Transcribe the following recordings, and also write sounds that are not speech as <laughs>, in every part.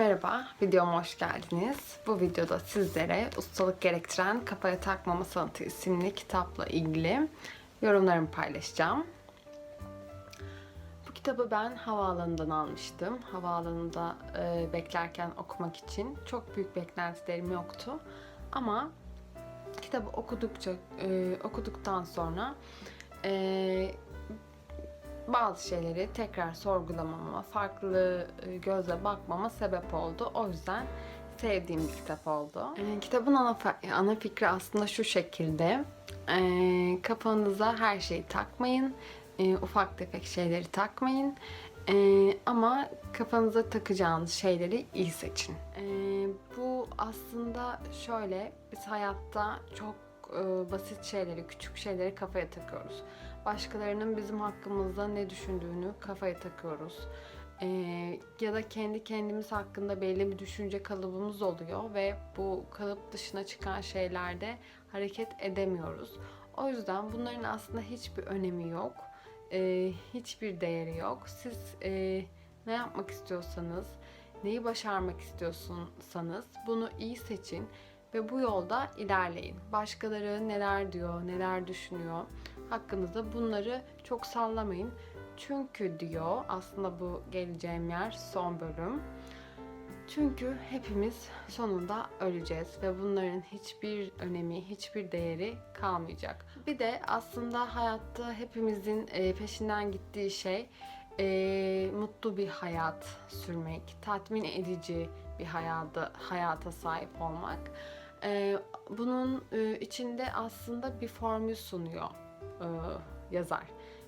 Merhaba, videoma hoş geldiniz. Bu videoda sizlere ustalık gerektiren Kafaya Takmama Sanatı isimli kitapla ilgili yorumlarımı paylaşacağım. Bu kitabı ben havaalanından almıştım. Havaalanında e, beklerken okumak için. Çok büyük beklentilerim yoktu. Ama kitabı okudukça, e, okuduktan sonra e, bazı şeyleri tekrar sorgulamama, farklı e, gözle bakmama sebep oldu. O yüzden sevdiğim bir kitap oldu. E, kitabın ana, fa- ana fikri aslında şu şekilde. E, kafanıza her şeyi takmayın. E, ufak tefek şeyleri takmayın. E, ama kafanıza takacağınız şeyleri iyi seçin. E, bu aslında şöyle, biz hayatta çok e, basit şeyleri, küçük şeyleri kafaya takıyoruz. Başkalarının bizim hakkımızda ne düşündüğünü kafaya takıyoruz. E, ya da kendi kendimiz hakkında belli bir düşünce kalıbımız oluyor ve bu kalıp dışına çıkan şeylerde hareket edemiyoruz. O yüzden bunların aslında hiçbir önemi yok. E, hiçbir değeri yok. Siz e, ne yapmak istiyorsanız, neyi başarmak istiyorsanız bunu iyi seçin ve bu yolda ilerleyin. Başkaları neler diyor, neler düşünüyor hakkınızda bunları çok sallamayın. Çünkü diyor aslında bu geleceğim yer son bölüm. Çünkü hepimiz sonunda öleceğiz ve bunların hiçbir önemi, hiçbir değeri kalmayacak. Bir de aslında hayatta hepimizin e, peşinden gittiği şey e, mutlu bir hayat sürmek, tatmin edici bir hayata, hayata sahip olmak. E, bunun içinde aslında bir formül sunuyor yazar.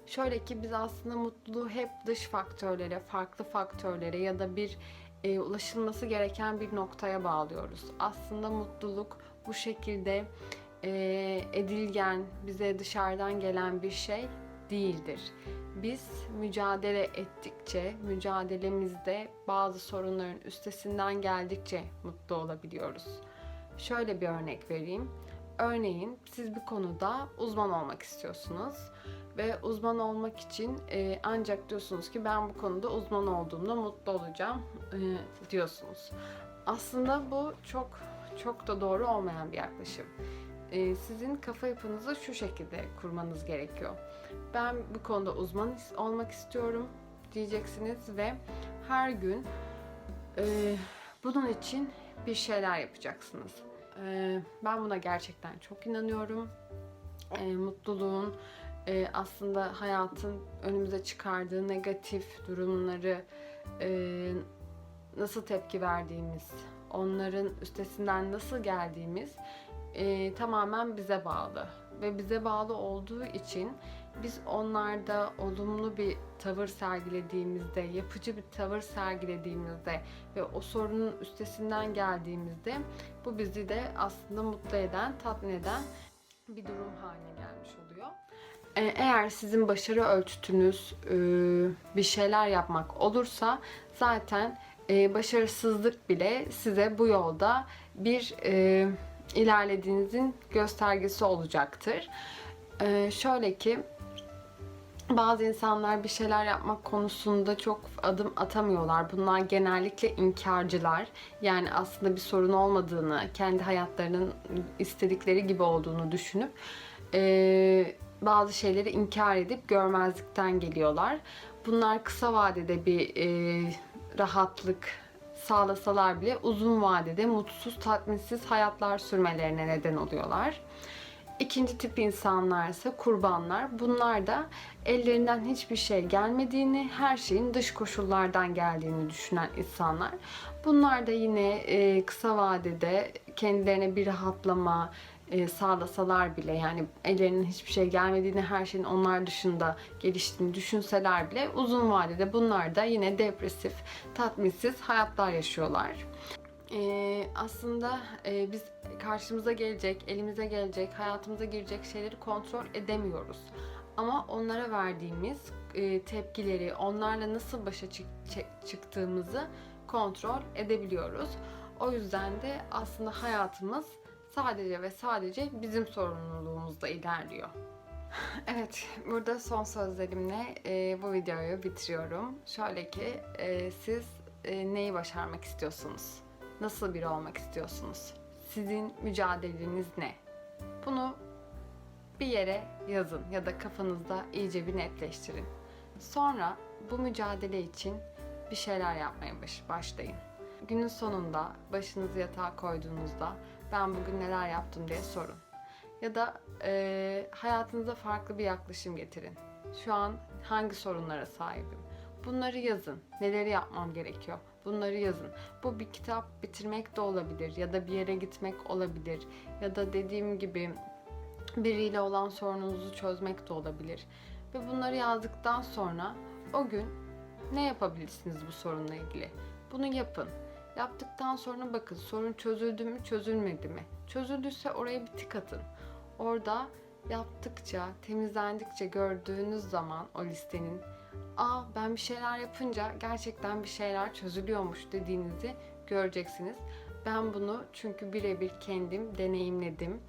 Şöyle ki biz aslında mutluluğu hep dış faktörlere, farklı faktörlere ya da bir e, ulaşılması gereken bir noktaya bağlıyoruz. Aslında mutluluk bu şekilde e, edilgen, bize dışarıdan gelen bir şey değildir. Biz mücadele ettikçe, mücadelemizde bazı sorunların üstesinden geldikçe mutlu olabiliyoruz. Şöyle bir örnek vereyim. Örneğin siz bir konuda uzman olmak istiyorsunuz ve uzman olmak için e, ancak diyorsunuz ki ben bu konuda uzman olduğumda mutlu olacağım e, diyorsunuz. Aslında bu çok çok da doğru olmayan bir yaklaşım. E, sizin kafa yapınızı şu şekilde kurmanız gerekiyor. Ben bu konuda uzman olmak istiyorum diyeceksiniz ve her gün e, bunun için bir şeyler yapacaksınız. E, ben buna gerçekten çok inanıyorum. E, mutluluğun e, aslında hayatın önümüze çıkardığı negatif durumları e, nasıl tepki verdiğimiz, onların üstesinden nasıl geldiğimiz e, tamamen bize bağlı. Ve bize bağlı olduğu için biz onlarda olumlu bir tavır sergilediğimizde, yapıcı bir tavır sergilediğimizde ve o sorunun üstesinden geldiğimizde bu bizi de aslında mutlu eden, tatmin eden bir durum haline gelmiş oluyor. Ee, Eğer sizin başarı ölçütünüz e, bir şeyler yapmak olursa zaten e, başarısızlık bile size bu yolda bir e, ilerlediğinizin göstergesi olacaktır. E, Şöyle ki bazı insanlar bir şeyler yapmak konusunda çok adım atamıyorlar. Bunlar genellikle inkarcılar. Yani aslında bir sorun olmadığını, kendi hayatlarının istedikleri gibi olduğunu düşünüp eee, bazı şeyleri inkar edip görmezlikten geliyorlar. Bunlar kısa vadede bir eee, rahatlık sağlasalar bile uzun vadede mutsuz, tatminsiz hayatlar sürmelerine neden oluyorlar. İkinci tip insanlar ise kurbanlar. Bunlar da ellerinden hiçbir şey gelmediğini, her şeyin dış koşullardan geldiğini düşünen insanlar. Bunlar da yine e, kısa vadede kendilerine bir rahatlama e, sağlasalar bile yani ellerinin hiçbir şey gelmediğini, her şeyin onlar dışında geliştiğini düşünseler bile uzun vadede bunlar da yine depresif, tatminsiz hayatlar yaşıyorlar. Ee, aslında e, biz karşımıza gelecek, elimize gelecek, hayatımıza girecek şeyleri kontrol edemiyoruz. Ama onlara verdiğimiz e, tepkileri, onlarla nasıl başa çık- çıktığımızı kontrol edebiliyoruz. O yüzden de aslında hayatımız sadece ve sadece bizim sorumluluğumuzda ilerliyor. <laughs> Evet, burada son sözlerimle e, bu videoyu bitiriyorum. Şöyle ki, e, siz e, neyi başarmak istiyorsunuz? Nasıl biri olmak istiyorsunuz? Sizin mücadeleniz ne? Bunu bir yere yazın ya da kafanızda iyice bir netleştirin. Sonra bu mücadele için bir şeyler yapmaya baş- başlayın. Günün sonunda başınızı yatağa koyduğunuzda ben bugün neler yaptım diye sorun. Ya da e, hayatınıza farklı bir yaklaşım getirin. Şu an hangi sorunlara sahibim? Bunları yazın. Neleri yapmam gerekiyor? Bunları yazın. Bu bir kitap bitirmek de olabilir ya da bir yere gitmek olabilir ya da dediğim gibi biriyle olan sorununuzu çözmek de olabilir. Ve bunları yazdıktan sonra o gün ne yapabilirsiniz bu sorunla ilgili? Bunu yapın. Yaptıktan sonra bakın sorun çözüldü mü çözülmedi mi? Çözüldüyse oraya bir tık atın. Orada yaptıkça, temizlendikçe gördüğünüz zaman o listenin aa ben bir şeyler yapınca gerçekten bir şeyler çözülüyormuş dediğinizi göreceksiniz. Ben bunu çünkü birebir kendim deneyimledim.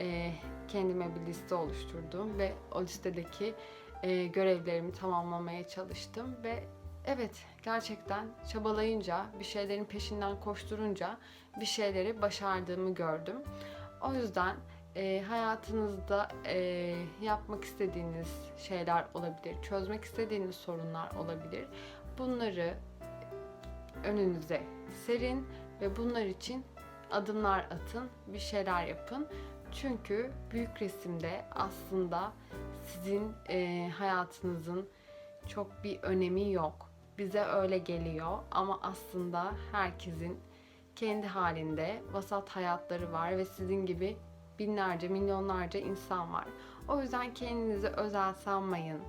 Ee, kendime bir liste oluşturdum ve o listedeki e, görevlerimi tamamlamaya çalıştım ve evet gerçekten çabalayınca bir şeylerin peşinden koşturunca bir şeyleri başardığımı gördüm. O yüzden e, hayatınızda e, yapmak istediğiniz şeyler olabilir, çözmek istediğiniz sorunlar olabilir. Bunları önünüze serin ve bunlar için adımlar atın, bir şeyler yapın. Çünkü büyük resimde aslında sizin e, hayatınızın çok bir önemi yok. Bize öyle geliyor ama aslında herkesin kendi halinde vasat hayatları var ve sizin gibi binlerce, milyonlarca insan var. O yüzden kendinizi özel sanmayın.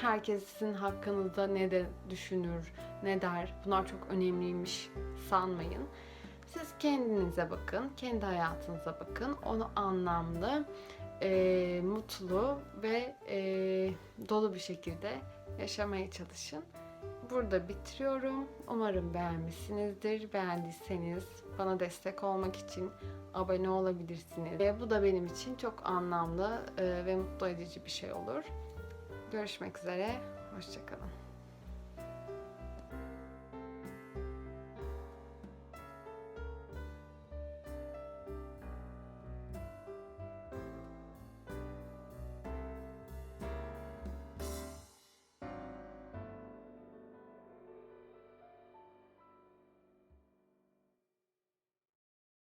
Herkes sizin hakkınızda ne de düşünür, ne der. Bunlar çok önemliymiş sanmayın. Siz kendinize bakın, kendi hayatınıza bakın. Onu anlamlı, e, mutlu ve e, dolu bir şekilde yaşamaya çalışın. Burada bitiriyorum. Umarım beğenmişsinizdir. Beğendiyseniz bana destek olmak için abone olabilirsiniz. Ve bu da benim için çok anlamlı e, ve mutlu edici bir şey olur. Görüşmek üzere. Hoşçakalın.